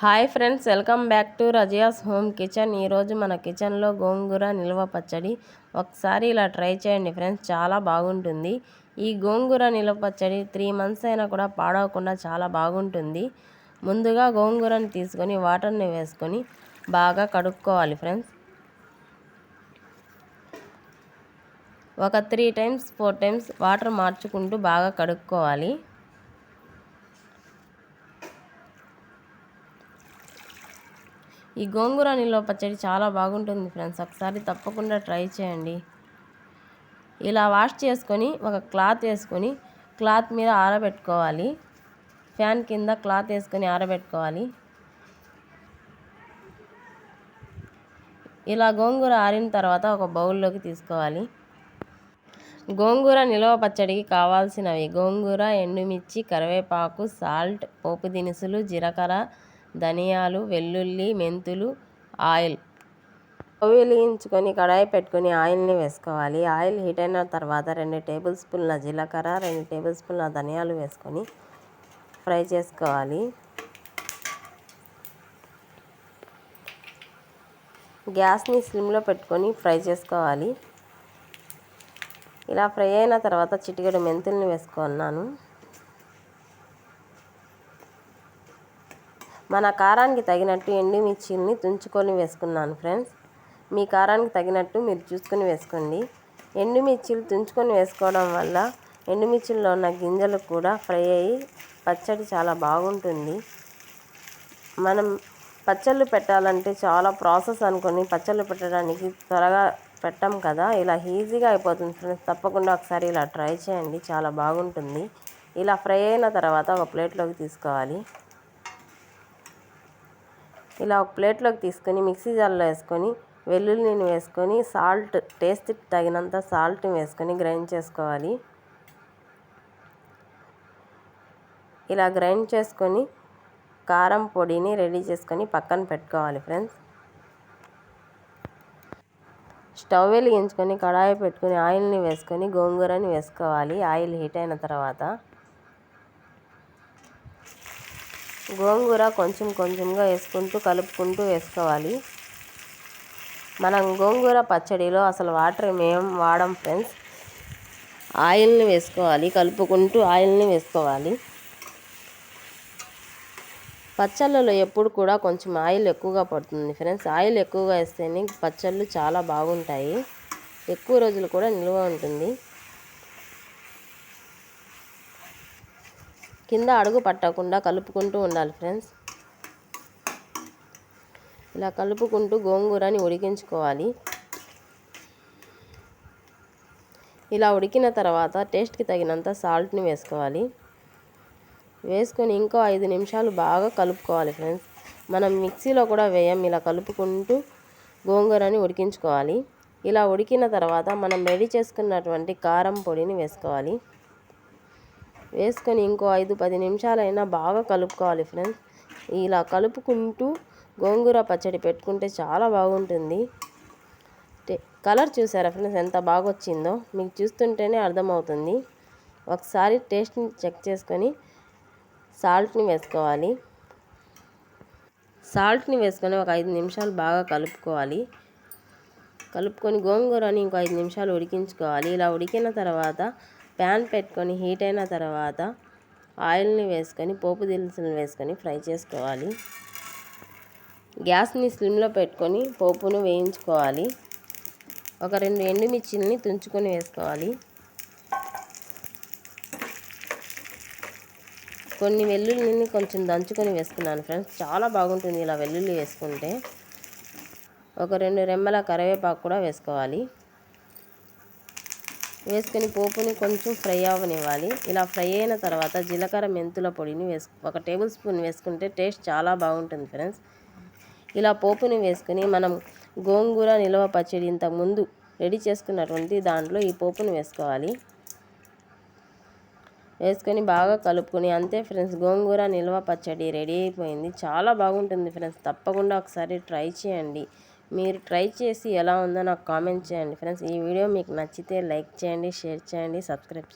Hi friends welcome back to Razia's home kitchen. ఈరోజు మన కిచెన్లో గోంగూర నిల్వ పచ్చడి. ఒకసారి ఇలా ట్రై చేయండి ఫ్రెండ్స్ చాలా బాగుంటుంది. ఈ గోంగూర నిల్వ పచ్చడి త్రీ మంత్స్ అయినా కూడా పాడవకుండా చాలా బాగుంటుంది. ముందుగా గోంగూరని తీసుకొని వాటర్ని వేసుకొని బాగా కడుక్కోవాలి ఫ్రెండ్స్. ఒక three times four times water మార్చుకుంటూ బాగా కడుక్కోవాలి. ఈ గోంగూర నిల్వ పచ్చడి చాలా బాగుంటుంది ఫ్రెండ్స్. ఒకసారి తప్పకుండా ట్రై చేయండి. ఇలా వాష్ చేసుకొని ఒక క్లాత్ వేసుకొని క్లాత్ మీద ఆరబెట్టుకోవాలి. ఫ్యాన్ కింద క్లాత్ వేసుకొని ఆరబెట్టుకోవాలి. ఇలా గోంగూర ఆరిన తర్వాత ఒక బౌల్లోకి తీసుకోవాలి. గోంగూర నిలవ పచ్చడికి కావాల్సినవి గోంగూర ఎండుమిర్చి కరివేపాకు సాల్ట్ పోపు దినుసులు జీలకర్ర ధనియాలు వెల్లుల్లి మెంతులు ఆయిల్ స్టవ్ వెలిగించుకొని కడాయి పెట్టుకొని ఆయిల్ని వేసుకోవాలి. ఆయిల్ హీట్ అయిన తర్వాత రెండు టేబుల్ స్పూన్ల జీలకర్ర రెండు టేబుల్ స్పూన్ల ధనియాలు వేసుకొని ఫ్రై చేసుకోవాలి. గ్యాస్ని స్లిమ్లో పెట్టుకొని ఫ్రై చేసుకోవాలి. ఇలా ఫ్రై అయిన తర్వాత చిటికెడు మెంతుల్ని వేసుకున్నాను. మన కారానికి తగినట్టు ఎండుమిర్చిల్ని తుంచుకొని వేసుకున్నాను ఫ్రెండ్స్. మీ కారానికి తగినట్టు మీరు చూసుకొని వేసుకోండి. ఎండుమిర్చిలు తుంచుకొని వేసుకోవడం వల్ల ఎండుమిర్చిల్లో ఉన్న గింజలు కూడా ఫ్రై అయ్యి పచ్చడి చాలా బాగుంటుంది. మనం పచ్చళ్ళు పెట్టాలంటే చాలా ప్రాసెస్ అనుకొని పచ్చళ్ళు పెట్టడానికి త్వరగా పెట్టాం కదా. ఇలా ఈజీగా అయిపోతుంది ఫ్రెండ్స్. తప్పకుండా ఒకసారి ఇలా ట్రై చేయండి. చాలా బాగుంటుంది. ఇలా ఫ్రై అయిన తర్వాత ఒక ప్లేట్లోకి తీసుకోవాలి. ఇలా ఒక ప్లేట్లోకి తీసుకొని మిక్సీ జార్లో వేసుకొని వెల్లుల్లిని వేసుకొని సాల్ట్ టేస్ట్ తగినంత సాల్ట్ని వేసుకొని గ్రైండ్ చేసుకోవాలి. ఇలా గ్రైండ్ చేసుకొని కారం పొడిని రెడీ చేసుకొని పక్కన పెట్టుకోవాలి ఫ్రెండ్స్. స్టవ్ వెలిగించుకొని కడాయి పెట్టుకొని ఆయిల్ని వేసుకొని గోంగూరని వేసుకోవాలి. ఆయిల్ హీట్ అయిన తర్వాత గోంగూర కొంచెం కొంచెంగా వేసుకుంటూ కలుపుకుంటూ వేసుకోవాలి. మనం గోంగూర పచ్చడిలో అసలు వాటర్ మేము వాడం ఫ్రెండ్స్? ఆయిల్ని వేసుకోవాలి కలుపుకుంటూ ఆయిల్ని వేసుకోవాలి. పచ్చళ్ళలో ఎప్పుడు కూడా కొంచెం ఆయిల్ ఎక్కువగా పడుతుంది ఫ్రెండ్స్. ఆయిల్ ఎక్కువగా వేస్తేనే పచ్చళ్ళు చాలా బాగుంటాయి. ఎక్కువ రోజులు కూడా నిల్వ ఉంటుంది. కింద అడుగు పట్టకుండా కలుపుకుంటూ ఉండాలి ఫ్రెండ్స్. ఇలా కలుపుకుంటూ గోంగూరని ఉడికించుకోవాలి. ఇలా ఉడికిన తర్వాత టేస్ట్కి తగినంత సాల్ట్ని వేసుకోవాలి. వేసుకొని ఇంకో ఐదు నిమిషాలు బాగా కలుపుకోవాలి ఫ్రెండ్స్. మనం మిక్సీలో కూడా వేయం ఇలా కలుపుకుంటూ గోంగూరని ఉడికించుకోవాలి. ఇలా ఉడికిన తర్వాత మనం రెడీ చేసుకున్నటువంటి కారం పొడిని వేసుకోవాలి. వేసుకొని ఇంకో ఐదు పది నిమిషాలైనా బాగా కలుపుకోవాలి ఫ్రెండ్స్. ఇలా కలుపుకుంటూ గోంగూర పచ్చడి పెట్టుకుంటే చాలా బాగుంటుంది. కలర్ చూసారా ఫ్రెండ్స్ ఎంత బాగా వచ్చిందో మీకు చూస్తుంటేనే అర్థమవుతుంది. ఒకసారి టేస్ట్ని చెక్ చేసుకొని సాల్ట్ని వేసుకోవాలి. సాల్ట్ని వేసుకొని ఒక ఐదు నిమిషాలు బాగా కలుపుకోవాలి. కలుపుకొని గోంగూరని ఇంకో ఐదు నిమిషాలు ఉడికించుకోవాలి. ఇలా ఉడికిన తర్వాత ప్యాన్ పెట్టుకొని హీట్ అయిన తర్వాత ఆయిల్ని వేసుకొని పోపు దినుసులు వేసుకొని ఫ్రై చేసుకోవాలి. గ్యాస్ని స్లిమ్లో పెట్టుకొని పోపును వేయించుకోవాలి. ఒక రెండు ఎండుమిర్చిల్ని తుంచుకొని వేసుకోవాలి. కొన్ని వెల్లుల్లిని కొంచెం దంచుకొని వేసుకున్నాను ఫ్రెండ్స్. చాలా బాగుంటుంది ఇలా వెల్లుల్లి వేసుకుంటే. ఒక రెండు రెమ్మల కరివేపాకు కూడా వేసుకోవాలి. వేసుకొని పోపుని కొంచెం ఫ్రై అవ్వనివ్వాలి ఇలా ఫ్రై అయిన తర్వాత జీలకర్ర మెంతుల పొడిని వేసు ఒక టేబుల్ స్పూన్ వేసుకుంటే టేస్ట్ చాలా బాగుంటుంది ఫ్రెండ్స్. ఇలా పోపుని వేసుకొని మనం గోంగూర నిల్వ పచ్చడి ఇంతకుముందు రెడీ చేసుకున్నటువంటి దాంట్లో ఈ పోపుని వేసుకోవాలి. వేసుకొని బాగా కలుపుకొని అంతే ఫ్రెండ్స్ గోంగూర నిల్వ పచ్చడి రెడీ అయిపోయింది. చాలా బాగుంటుంది ఫ్రెండ్స్ తప్పకుండా ఒకసారి ట్రై చేయండి. మీరు ట్రై చేసి ఎలా ఉందో నాకు కామెంట్ చేయండి. ఫ్రెండ్స్ ఈ వీడియో మీకు నచ్చితే లైక్ చేయండి షేర్ చేయండి సబ్స్క్రైబ్ చేయండి.